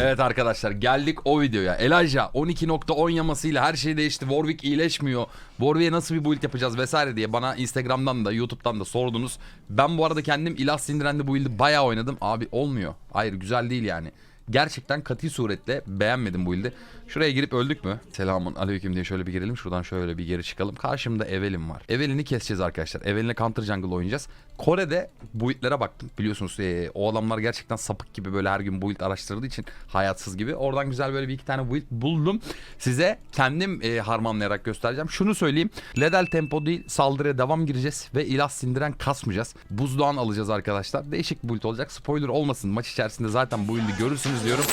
Evet arkadaşlar geldik o videoya. Elijah 12.10 yamasıyla her şey değişti. Warwick iyileşmiyor. Warwick'e nasıl bir build yapacağız vesaire diye bana Instagram'dan da YouTube'dan da sordunuz. Ben bu arada kendim ilah sindirenli bu build'i bayağı oynadım. Abi olmuyor. Hayır güzel değil yani. Gerçekten katı suretle beğenmedim bu build'i. Şuraya girip öldük mü? Selamun aleyküm diye şöyle bir girelim. Şuradan şöyle bir geri çıkalım. Karşımda Evelyn var. Evelyn'i keseceğiz arkadaşlar. Evelyn'le Counter Jungle oynayacağız. Kore'de build'lere baktım. Biliyorsunuz eee, o adamlar gerçekten sapık gibi böyle her gün build araştırdığı için hayatsız gibi. Oradan güzel böyle bir iki tane build buldum. Size kendim eee, harmanlayarak göstereceğim. Şunu söyleyeyim. Ledel tempo değil saldırıya devam gireceğiz ve ilah sindiren kasmayacağız. Buzdoğan alacağız arkadaşlar. Değişik build olacak. Spoiler olmasın. Maç içerisinde zaten bu build'i görürsünüz diyorum.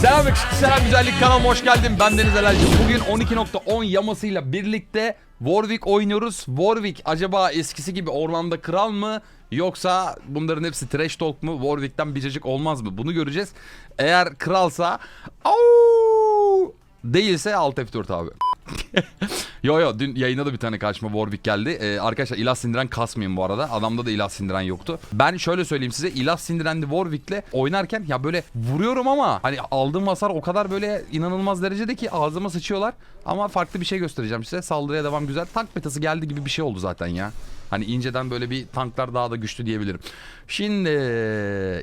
Selam yakışıklı selam güzellik kanalıma hoş geldin. Ben Deniz Elalci. Bugün 12.10 yamasıyla birlikte Warwick oynuyoruz. Warwick acaba eskisi gibi ormanda kral mı? Yoksa bunların hepsi trash talk mu? Warwick'ten biricik olmaz mı? Bunu göreceğiz. Eğer kralsa... Au! Değilse alt F4 abi. yo yo dün yayına da bir tane karşıma Warwick geldi. Ee, arkadaşlar ilah sindiren kasmayın bu arada. Adamda da ilah sindiren yoktu. Ben şöyle söyleyeyim size ilah sindirenli Warwick'le oynarken ya böyle vuruyorum ama hani aldığım hasar o kadar böyle inanılmaz derecede ki ağzıma sıçıyorlar. Ama farklı bir şey göstereceğim size. Saldırıya devam güzel. Tank metası geldi gibi bir şey oldu zaten ya. Hani inceden böyle bir tanklar daha da güçlü diyebilirim. Şimdi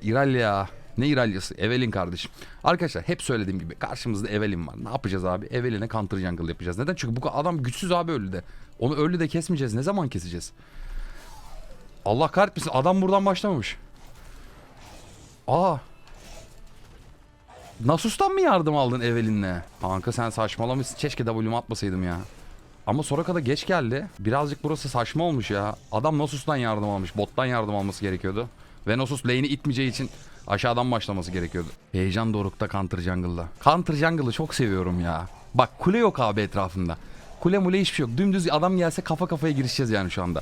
İralya ne İralyası? Evelyn kardeşim. Arkadaşlar hep söylediğim gibi karşımızda Evelyn var. Ne yapacağız abi? Evelyn'e counter jungle yapacağız. Neden? Çünkü bu adam güçsüz abi ölü de. Onu ölü de kesmeyeceğiz. Ne zaman keseceğiz? Allah kahretmesin. Adam buradan başlamamış. Aa. Nasus'tan mı yardım aldın Evelyn'le? Kanka sen saçmalamışsın. Keşke W'mu atmasaydım ya. Ama Soraka'da geç geldi. Birazcık burası saçma olmuş ya. Adam Nasus'tan yardım almış. Bottan yardım alması gerekiyordu. Ve Nasus lane'i itmeyeceği için aşağıdan başlaması gerekiyordu. Heyecan dorukta Counter Jungle'da. Counter Jungle'ı çok seviyorum ya. Bak kule yok abi etrafında. Kule mule hiçbir şey yok. Dümdüz adam gelse kafa kafaya girişeceğiz yani şu anda.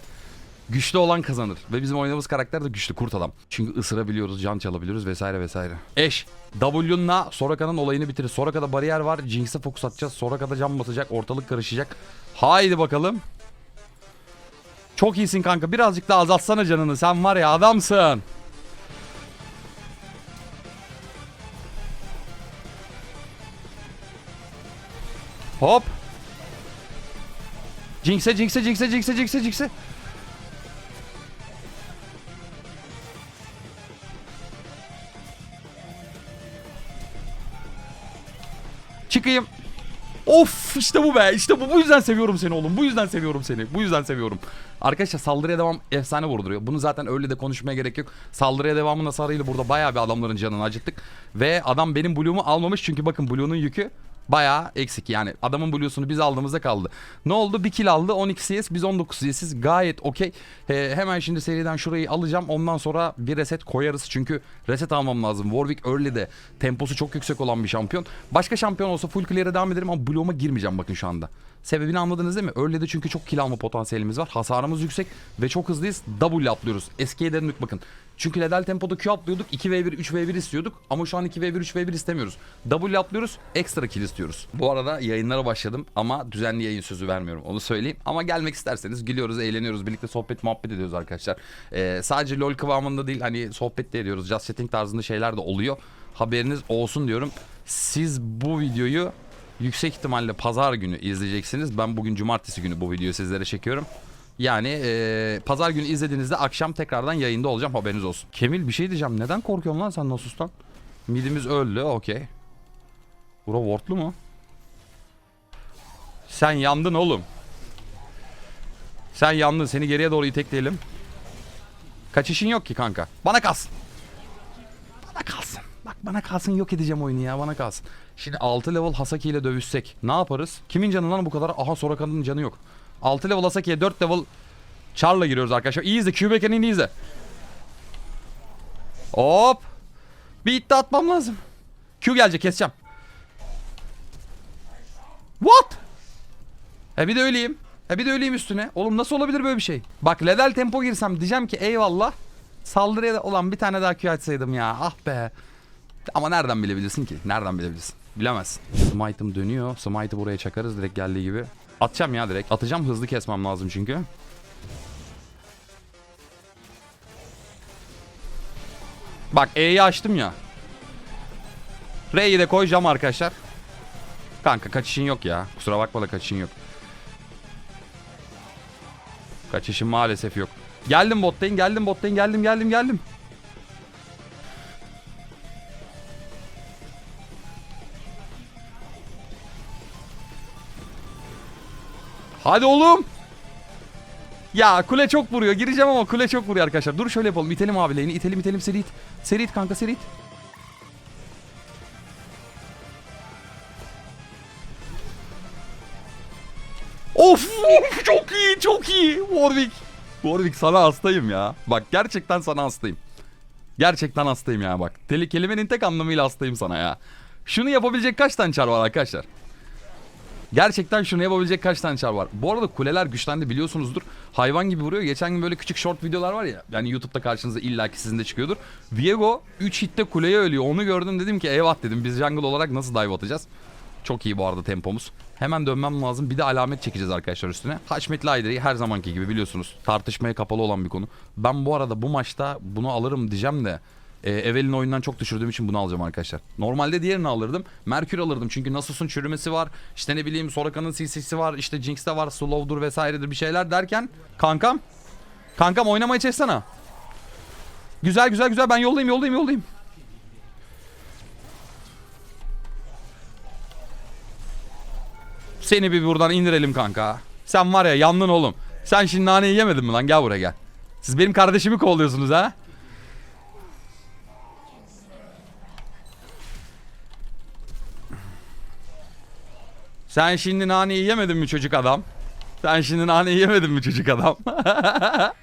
Güçlü olan kazanır. Ve bizim oynadığımız karakter de güçlü kurt adam. Çünkü ısırabiliyoruz, can çalabiliyoruz vesaire vesaire. Eş. W'nla Soraka'nın olayını bitirir. Soraka'da bariyer var. Jinx'e fokus atacağız. Soraka'da can basacak. Ortalık karışacak. Haydi bakalım. Çok iyisin kanka. Birazcık daha azaltsana canını. Sen var ya adamsın. Hop. Jinx'e, Jinx'e, Jinx'e, Jinx'e, Jinx'e, Jinx'e. Çıkayım. Of işte bu be işte bu bu yüzden seviyorum seni oğlum bu yüzden seviyorum seni bu yüzden seviyorum. Arkadaşlar saldırıya devam efsane vurduruyor. Bunu zaten öyle de konuşmaya gerek yok. Saldırıya devamın hasarıyla burada bayağı bir adamların canını acıttık. Ve adam benim Blue'umu almamış çünkü bakın Blue'nun yükü bayağı eksik yani. Adamın Blue'sunu biz aldığımızda kaldı. Ne oldu? Bir kill aldı 12 CS biz 19 CS gayet okey. Ee, hemen şimdi seriden şurayı alacağım ondan sonra bir reset koyarız. Çünkü reset almam lazım. Warwick early'de temposu çok yüksek olan bir şampiyon. Başka şampiyon olsa full clear'e devam ederim ama Blue'uma girmeyeceğim bakın şu anda. Sebebini anladınız değil mi? Early'de çünkü çok kill alma potansiyelimiz var. Hasarımız yüksek ve çok hızlıyız. W atlıyoruz. Eskiye döndük bakın. Çünkü ledel tempoda Q atlıyorduk. 2v1, 3v1 istiyorduk. Ama şu an 2v1, 3v1 istemiyoruz. W atlıyoruz. Ekstra kill istiyoruz. Bu arada yayınlara başladım ama düzenli yayın sözü vermiyorum. Onu söyleyeyim. Ama gelmek isterseniz gülüyoruz, eğleniyoruz. Birlikte sohbet muhabbet ediyoruz arkadaşlar. Ee, sadece LoL kıvamında değil hani sohbet de ediyoruz. Just chatting tarzında şeyler de oluyor. Haberiniz olsun diyorum. Siz bu videoyu yüksek ihtimalle pazar günü izleyeceksiniz. Ben bugün cumartesi günü bu videoyu sizlere çekiyorum. Yani eee, pazar günü izlediğinizde akşam tekrardan yayında olacağım haberiniz olsun. Kemil bir şey diyeceğim. Neden korkuyorsun lan sen Nasus'tan? Midimiz öldü okey. Bura wardlu mu? Sen yandın oğlum. Sen yandın. Seni geriye doğru itekleyelim. Kaçışın yok ki kanka. Bana kalsın. Bana kalsın. Bak bana kalsın yok edeceğim oyunu ya bana kalsın. Şimdi 6 level Hasaki ile dövüşsek ne yaparız? Kimin canı lan bu kadar? Aha Soraka'nın canı yok. 6 level Hasaki'ye 4 level Char'la giriyoruz arkadaşlar. İyi izle Q mekaniğini izle. Hop. Bir iddia atmam lazım. Q gelecek keseceğim. What? E bir de öleyim. E bir de öleyim üstüne. Oğlum nasıl olabilir böyle bir şey? Bak level tempo girsem diyeceğim ki eyvallah. Saldırıya olan bir tane daha Q açsaydım ya. Ah be. Ama nereden bilebilirsin ki? Nereden bilebilirsin? Bilemezsin. Smite'ım dönüyor. Smite'ı buraya çakarız direkt geldiği gibi. Atacağım ya direkt. Atacağım hızlı kesmem lazım çünkü. Bak E'yi açtım ya. R'yi de koyacağım arkadaşlar. Kanka kaçışın yok ya. Kusura bakma da kaçışın yok. Kaçışın maalesef yok. Geldim bottayım, geldim bottayım, geldim, geldim, geldim. Hadi oğlum. Ya kule çok vuruyor. Gireceğim ama kule çok vuruyor arkadaşlar. Dur şöyle yapalım. İtelim abi lane'i. İtelim itelim seri it. Seri it kanka seri it. Of, of çok iyi çok iyi Warwick. Warwick sana hastayım ya. Bak gerçekten sana hastayım. Gerçekten hastayım ya bak. Deli kelimenin tek anlamıyla hastayım sana ya. Şunu yapabilecek kaç tane çar var arkadaşlar? Gerçekten şunu yapabilecek kaç tane çar var? Bu arada kuleler güçlendi biliyorsunuzdur. Hayvan gibi vuruyor. Geçen gün böyle küçük short videolar var ya. Yani YouTube'da karşınıza illaki sizin de çıkıyordur. Viego 3 hitte kuleye ölüyor. Onu gördüm dedim ki eyvah dedim. Biz jungle olarak nasıl dive atacağız? Çok iyi bu arada tempomuz. Hemen dönmem lazım. Bir de alamet çekeceğiz arkadaşlar üstüne. Haşmetli Hydra'yı her zamanki gibi biliyorsunuz. Tartışmaya kapalı olan bir konu. Ben bu arada bu maçta bunu alırım diyeceğim de e, Evelyn oyundan çok düşürdüğüm için bunu alacağım arkadaşlar. Normalde diğerini alırdım. Merkür alırdım çünkü Nasus'un çürümesi var. İşte ne bileyim Soraka'nın CC'si var. İşte Jinx'te var. Slow'dur vesairedir bir şeyler derken. Kankam. Kankam oynamayı çeksene. Güzel güzel güzel ben yollayayım yollayayım yollayayım. Seni bir buradan indirelim kanka. Sen var ya yandın oğlum. Sen şimdi naneyi yemedin mi lan? Gel buraya gel. Siz benim kardeşimi kovalıyorsunuz ha? Sen şimdi naneyi yemedin mi çocuk adam? Sen şimdi naneyi yemedin mi çocuk adam?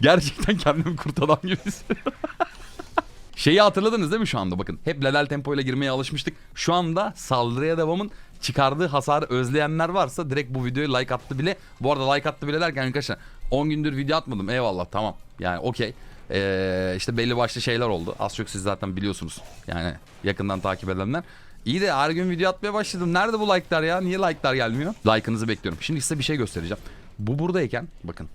Gerçekten kendimi kurt adam gibi. Şeyi hatırladınız değil mi şu anda bakın. Hep lelel tempoyla girmeye alışmıştık. Şu anda saldırıya devamın çıkardığı hasarı özleyenler varsa direkt bu videoya like attı bile. Bu arada like attı bile derken arkadaşlar 10 gündür video atmadım eyvallah tamam. Yani okey. Ee, işte belli başlı şeyler oldu. Az çok siz zaten biliyorsunuz. Yani yakından takip edenler. İyi de her gün video atmaya başladım. Nerede bu like'lar ya? Niye like'lar gelmiyor? Like'ınızı bekliyorum. Şimdi size bir şey göstereceğim. Bu buradayken bakın.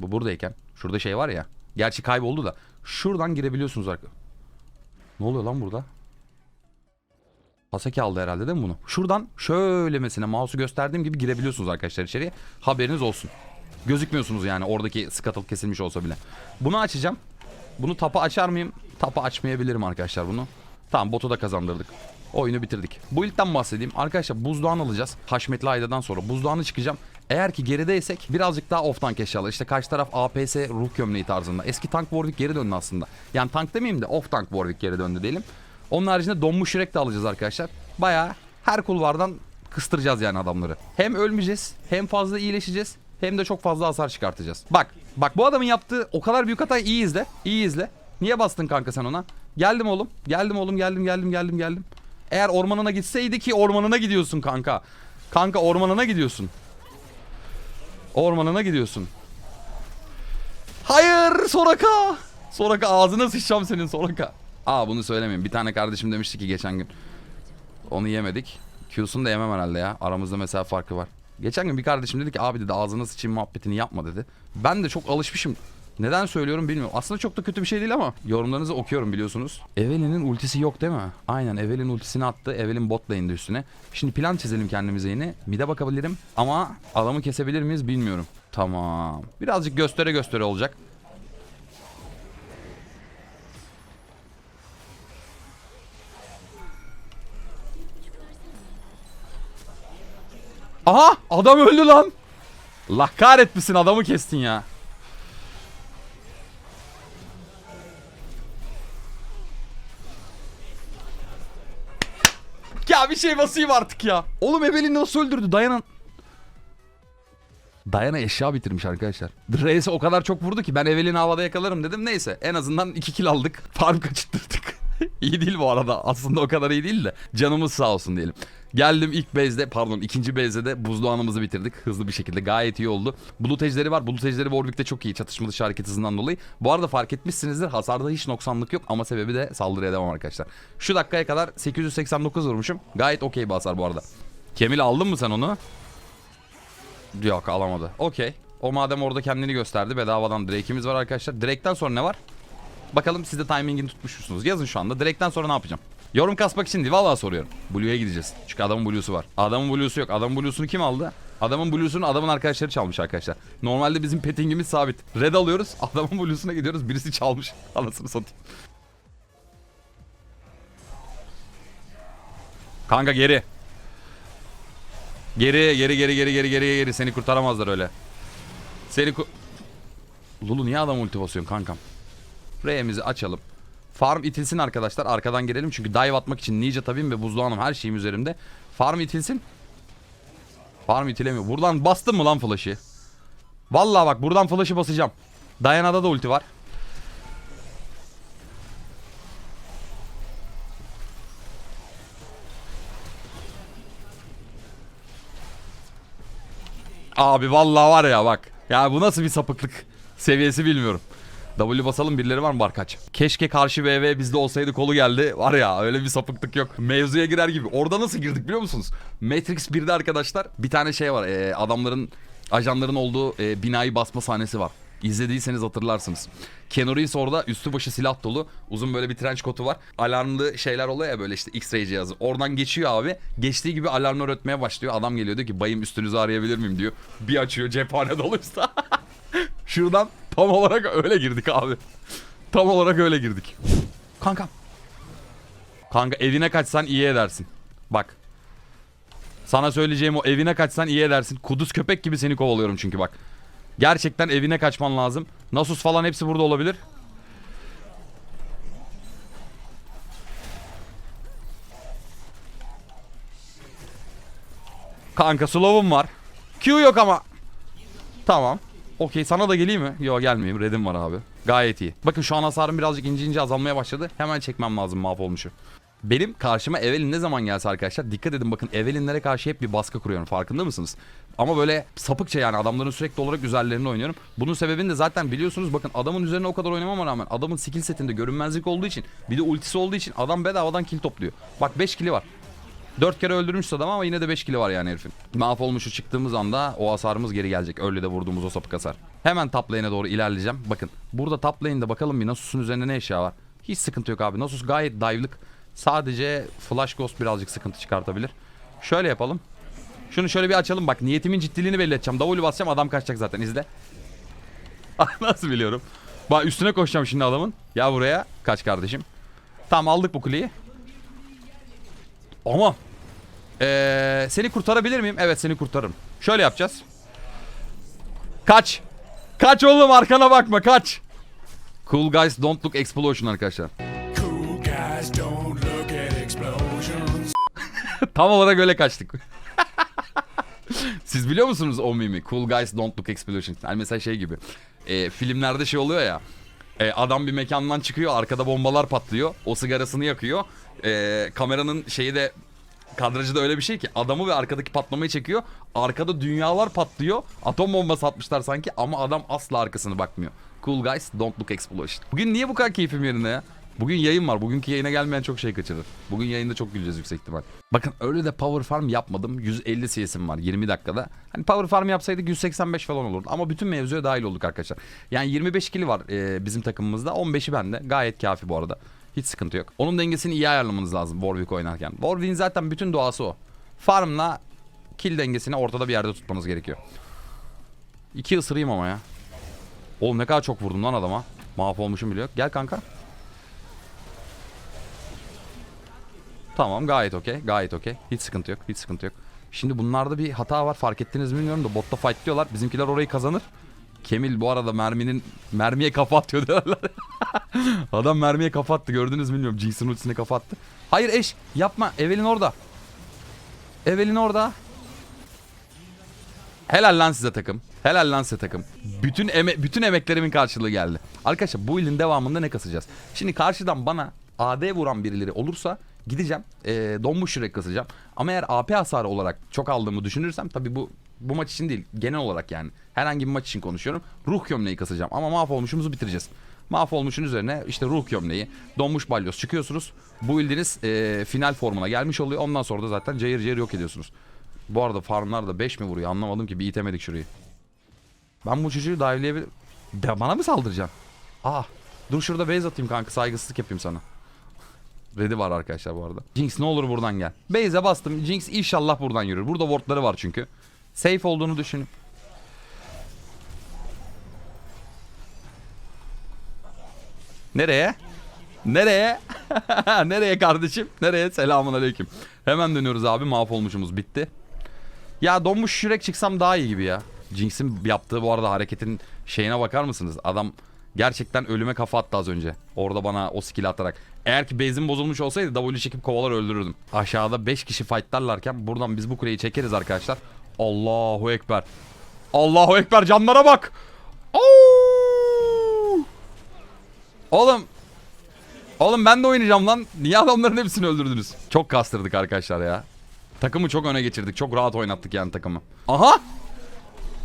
Bu buradayken şurada şey var ya. Gerçi kayboldu da. Şuradan girebiliyorsunuz arkadaşlar. Ne oluyor lan burada? Haseki aldı herhalde değil mi bunu? Şuradan şöyle mesela mouse'u gösterdiğim gibi girebiliyorsunuz arkadaşlar içeriye. Haberiniz olsun. Gözükmüyorsunuz yani oradaki scuttle kesilmiş olsa bile. Bunu açacağım. Bunu tapa açar mıyım? Tapa açmayabilirim arkadaşlar bunu. Tamam botu da kazandırdık. Oyunu bitirdik. Bu ilkten bahsedeyim. Arkadaşlar buzdağını alacağız. Haşmetli Ayda'dan sonra buzdağını çıkacağım. Eğer ki gerideysek birazcık daha off tank eşyalar. İşte karşı taraf APS ruh gömleği tarzında. Eski tank Warwick geri döndü aslında. Yani tank demeyeyim de off tank Warwick geri döndü diyelim. Onun haricinde donmuş yürek de alacağız arkadaşlar. Bayağı her kulvardan kıstıracağız yani adamları. Hem ölmeyeceğiz hem fazla iyileşeceğiz hem de çok fazla hasar çıkartacağız. Bak bak bu adamın yaptığı o kadar büyük hatayı iyi izle. İyi izle. Niye bastın kanka sen ona? Geldim oğlum. Geldim oğlum geldim geldim geldim geldim. Eğer ormanına gitseydi ki ormanına gidiyorsun kanka. Kanka ormanına gidiyorsun. Ormanına gidiyorsun. Hayır Soraka. Soraka ağzına sıçacağım senin Soraka. Aa bunu söylemeyeyim. Bir tane kardeşim demişti ki geçen gün. Onu yemedik. Q'sunu da yemem herhalde ya. Aramızda mesela farkı var. Geçen gün bir kardeşim dedi ki abi dedi ağzına sıçayım muhabbetini yapma dedi. Ben de çok alışmışım. Neden söylüyorum bilmiyorum. Aslında çok da kötü bir şey değil ama yorumlarınızı okuyorum biliyorsunuz. Evelyn'in ultisi yok değil mi? Aynen Evelyn ultisini attı. Evelyn bot lane'de üstüne. Şimdi plan çizelim kendimize yine. Mid'e bakabilirim ama adamı kesebilir miyiz bilmiyorum. Tamam. Birazcık göstere göstere olacak. Aha adam öldü lan. Allah kahretmesin adamı kestin ya. Şey basayım artık ya. Oğlum Evelyn'i nasıl öldürdü? Dayanan... Dayana eşya bitirmiş arkadaşlar. Reis o kadar çok vurdu ki ben Evelyn'i havada yakalarım dedim. Neyse en azından 2 kill aldık. Farm kaçırttık. iyi değil bu arada. Aslında o kadar iyi değil de. Canımız sağ olsun diyelim. Geldim ilk base'de pardon ikinci base'de de buzluğanımızı bitirdik. Hızlı bir şekilde gayet iyi oldu. Bulut ejderi var. Bulut ejderi Warwick'te çok iyi. Çatışma dışı hareket hızından dolayı. Bu arada fark etmişsinizdir. Hasarda hiç noksanlık yok ama sebebi de saldırıya devam arkadaşlar. Şu dakikaya kadar 889 vurmuşum. Gayet okey bir hasar bu arada. Kemil aldın mı sen onu? Yok alamadı. Okey. O madem orada kendini gösterdi bedavadan Drake'imiz var arkadaşlar. Drake'den sonra ne var? Bakalım siz de timingini tutmuş musunuz? Yazın şu anda. Drake'den sonra ne yapacağım? Yorum kasmak için değil vallahi soruyorum. Blue'ya gideceğiz. Çünkü adamın Blue'su var. Adamın Blue'su yok. Adamın Blue'sunu kim aldı? Adamın Blue'sunu adamın arkadaşları çalmış arkadaşlar. Normalde bizim pettingimiz sabit. Red alıyoruz. Adamın Blue'suna gidiyoruz. Birisi çalmış. Anasını satayım. Kanka geri. Geri geri geri geri geri geri geri seni kurtaramazlar öyle. Seni ku... Lulu niye adam ulti basıyorsun kankam? R'mizi açalım. Farm itilsin arkadaşlar. Arkadan girelim çünkü dive atmak için Ninja tabiim ve buzluğanım her şeyim üzerimde. Farm itilsin. Farm itilemiyor. Buradan bastım mı lan flash'ı? Vallahi bak buradan flash'ı basacağım. Diana'da da ulti var. Abi vallahi var ya bak. Ya bu nasıl bir sapıklık seviyesi bilmiyorum. W basalım birileri var mı var kaç? Keşke karşı VV bizde olsaydı kolu geldi. Var ya öyle bir sapıklık yok. Mevzuya girer gibi. Orada nasıl girdik biliyor musunuz? Matrix 1'de arkadaşlar bir tane şey var. Ee, adamların ajanların olduğu e, binayı basma sahnesi var. İzlediyseniz hatırlarsınız. Keanu Reeves orada üstü başı silah dolu. Uzun böyle bir trench coat'u var. Alarmlı şeyler oluyor ya böyle işte X-ray cihazı. Oradan geçiyor abi. Geçtiği gibi alarmlar ötmeye başlıyor. Adam geliyor diyor ki bayım üstünüzü arayabilir miyim diyor. Bir açıyor cephane doluysa. Şuradan tam olarak öyle girdik abi. Tam olarak öyle girdik. Kankam. Kanka evine kaçsan iyi edersin. Bak. Sana söyleyeceğim o evine kaçsan iyi edersin. Kuduz köpek gibi seni kovalıyorum çünkü bak. Gerçekten evine kaçman lazım. Nasus falan hepsi burada olabilir. Kanka slow'um var. Q yok ama. Tamam. Okey sana da geleyim mi? Yok gelmeyeyim. Red'im var abi. Gayet iyi. Bakın şu an hasarım birazcık ince ince azalmaya başladı. Hemen çekmem lazım mahvolmuşu. Benim karşıma Evelyn ne zaman gelse arkadaşlar dikkat edin bakın Evelyn'lere karşı hep bir baskı kuruyorum farkında mısınız? Ama böyle sapıkça yani adamların sürekli olarak üzerlerine oynuyorum. Bunun sebebini de zaten biliyorsunuz bakın adamın üzerine o kadar oynamama rağmen adamın skill setinde görünmezlik olduğu için bir de ultisi olduğu için adam bedavadan kill topluyor. Bak 5 kill'i var. 4 kere öldürmüş adam ama yine de 5 kili var yani herifin. Mahvolmuşu çıktığımız anda o hasarımız geri gelecek. Öyle de vurduğumuz o sapık hasar. Hemen top lane'e doğru ilerleyeceğim. Bakın burada top lane'de bakalım bir Nasus'un üzerinde ne eşya var. Hiç sıkıntı yok abi. Nasus gayet dive'lık. Sadece Flash Ghost birazcık sıkıntı çıkartabilir. Şöyle yapalım. Şunu şöyle bir açalım bak niyetimin ciddiliğini belli edeceğim. W basacağım adam kaçacak zaten izle. Nasıl biliyorum. Bak üstüne koşacağım şimdi adamın. Ya buraya kaç kardeşim. Tamam aldık bu kuleyi. Ama ee, seni kurtarabilir miyim? Evet seni kurtarırım. Şöyle yapacağız. Kaç. Kaç oğlum arkana bakma kaç. Cool guys don't look explosion arkadaşlar. Cool guys don't look at explosions. Tam olarak öyle kaçtık. Siz biliyor musunuz o mimi? Cool guys don't look explosion. Yani mesela şey gibi. E, filmlerde şey oluyor ya. E, adam bir mekandan çıkıyor arkada bombalar patlıyor. O sigarasını yakıyor. E, kameranın şeyi de kadrajı da öyle bir şey ki adamı ve arkadaki patlamayı çekiyor. Arkada dünyalar patlıyor. Atom bombası atmışlar sanki ama adam asla arkasını bakmıyor. Cool guys don't look explosion. Bugün niye bu kadar keyfim yerinde ya? Bugün yayın var. Bugünkü yayına gelmeyen çok şey kaçırır. Bugün yayında çok güleceğiz yüksek ihtimal. Bakın öyle de power farm yapmadım. 150 CS'im var 20 dakikada. Hani power farm yapsaydık 185 falan olurdu. Ama bütün mevzuya dahil olduk arkadaşlar. Yani 25 kili var e, bizim takımımızda. 15'i bende. Gayet kafi bu arada. Hiç sıkıntı yok. Onun dengesini iyi ayarlamanız lazım Warwick oynarken. Warwick'in zaten bütün doğası o. Farmla kill dengesini ortada bir yerde tutmanız gerekiyor. İki ısırayım ama ya. Oğlum ne kadar çok vurdum lan adama. Mahvolmuşum bile yok. Gel kanka. Tamam gayet okey. Gayet okey. Hiç sıkıntı yok. Hiç sıkıntı yok. Şimdi bunlarda bir hata var. Fark ettiniz mi bilmiyorum da botta fight diyorlar. Bizimkiler orayı kazanır. Kemil bu arada merminin mermiye kafa atıyor diyorlar. Adam mermiye kafa attı gördünüz bilmiyorum. Jinx'in ultisine kafa attı. Hayır eş yapma. Evelin orada. Evelin orada. Helal lan size takım. Helal lan size takım. Bütün eme bütün emeklerimin karşılığı geldi. Arkadaşlar bu ilin devamında ne kasacağız? Şimdi karşıdan bana AD vuran birileri olursa gideceğim. E, donmuş yürek kasacağım. Ama eğer AP hasarı olarak çok aldığımı düşünürsem tabi bu bu maç için değil genel olarak yani. Herhangi bir maç için konuşuyorum. Ruh gömleği kasacağım ama mahvolmuşumuzu bitireceğiz. Mahvolmuşun üzerine işte ruh gömleği, donmuş balyoz çıkıyorsunuz. Bu bildiğiniz e, final formuna gelmiş oluyor. Ondan sonra da zaten cayır cayır yok ediyorsunuz. Bu arada farmlar da 5 mi vuruyor anlamadım ki bir itemedik şurayı. Ben bu çocuğu dive'leyebilir... De bana mı saldıracaksın? Ah dur şurada base atayım kanka saygısızlık yapayım sana. Red'i var arkadaşlar bu arada. Jinx ne olur buradan gel. Base'e bastım. Jinx inşallah buradan yürür. Burada wardları var çünkü. Safe olduğunu düşünün. Nereye? Nereye? Nereye kardeşim? Nereye? Selamun aleyküm. Hemen dönüyoruz abi. Mahvolmuşumuz bitti. Ya donmuş şürek çıksam daha iyi gibi ya. Jinx'in yaptığı bu arada hareketin şeyine bakar mısınız? Adam gerçekten ölüme kafa attı az önce. Orada bana o skill atarak. Eğer ki base'im bozulmuş olsaydı W çekip kovalar öldürürdüm. Aşağıda 5 kişi fightlarlarken buradan biz bu kuleyi çekeriz arkadaşlar. Allahu Ekber. Allahu Ekber canlara bak. Oo! Oğlum Oğlum ben de oynayacağım lan. Niye adamların hepsini öldürdünüz? Çok kastırdık arkadaşlar ya. Takımı çok öne geçirdik. Çok rahat oynattık yani takımı. Aha!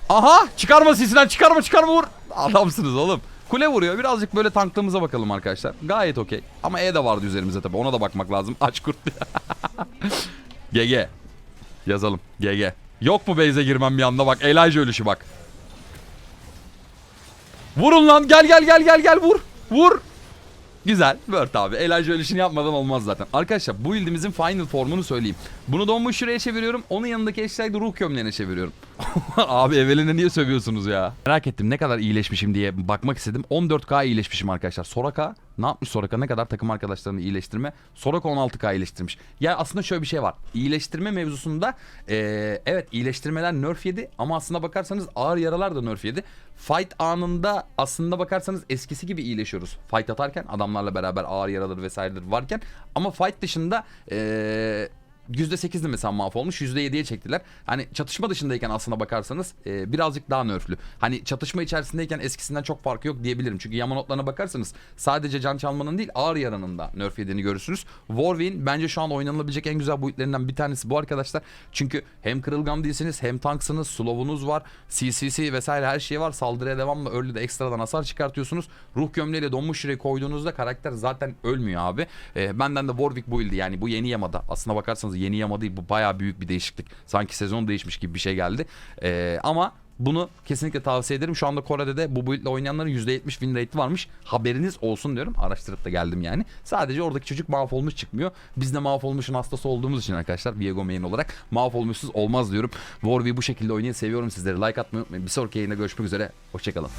Aha! Çıkarma sisinden çıkarma çıkarma vur. Adamsınız oğlum. Kule vuruyor. Birazcık böyle tanklığımıza bakalım arkadaşlar. Gayet okey. Ama E de vardı üzerimizde tabii. Ona da bakmak lazım. Aç kurt. GG. Yazalım. GG. Yok mu base'e girmem bir anda bak. Elijah ölüşü bak. Vurun lan. Gel gel gel gel gel vur. Vur. Güzel. Word abi. Elijah ölüşünü yapmadan olmaz zaten. Arkadaşlar bu build'imizin final formunu söyleyeyim. Bunu donmuş şuraya çeviriyorum. Onun yanındaki eşyayı da ruh gömleğine çeviriyorum. abi Evelyn'e niye sövüyorsunuz ya? Merak ettim ne kadar iyileşmişim diye bakmak istedim. 14k iyileşmişim arkadaşlar. Soraka ne yapmış Soraka? Ne kadar takım arkadaşlarını iyileştirme? Soraka 16k iyileştirmiş. Ya aslında şöyle bir şey var. İyileştirme mevzusunda eee, evet iyileştirmeler nerf yedi ama aslında bakarsanız ağır yaralar da nerf yedi. Fight anında aslında bakarsanız eskisi gibi iyileşiyoruz. Fight atarken adamlarla beraber ağır yaraları vesaireler varken ama fight dışında eee %8'di mesela mahvolmuş %7'ye çektiler. Hani çatışma dışındayken aslına bakarsanız e, birazcık daha nerflü. Hani çatışma içerisindeyken eskisinden çok farkı yok diyebilirim. Çünkü Yamanotlarına bakarsanız sadece can çalmanın değil ağır yaranın da nerf yediğini görürsünüz. Warwin bence şu an oynanılabilecek en güzel boyutlarından bir tanesi bu arkadaşlar. Çünkü hem kırılgan değilsiniz hem tanksınız, slow'unuz var, CCC vesaire her şey var. Saldırıya devamlı early de ekstradan hasar çıkartıyorsunuz. Ruh gömleğiyle donmuş şuraya koyduğunuzda karakter zaten ölmüyor abi. E, benden de Warwick build'i yani bu yeni yamada. Aslına bakarsanız yeni yama değil bu bayağı büyük bir değişiklik. Sanki sezon değişmiş gibi bir şey geldi. E, ama bunu kesinlikle tavsiye ederim. Şu anda Kore'de de bu build'le oynayanların %70 win rate'i varmış. Haberiniz olsun diyorum. Araştırıp da geldim yani. Sadece oradaki çocuk mahvolmuş çıkmıyor. Biz de mahvolmuşun hastası olduğumuz için arkadaşlar Viego main olarak mahvolmuşsuz olmaz diyorum. Warwick'i bu şekilde oynayın. Seviyorum sizleri. Like atmayı unutmayın. Bir sonraki yayında görüşmek üzere. Hoşçakalın.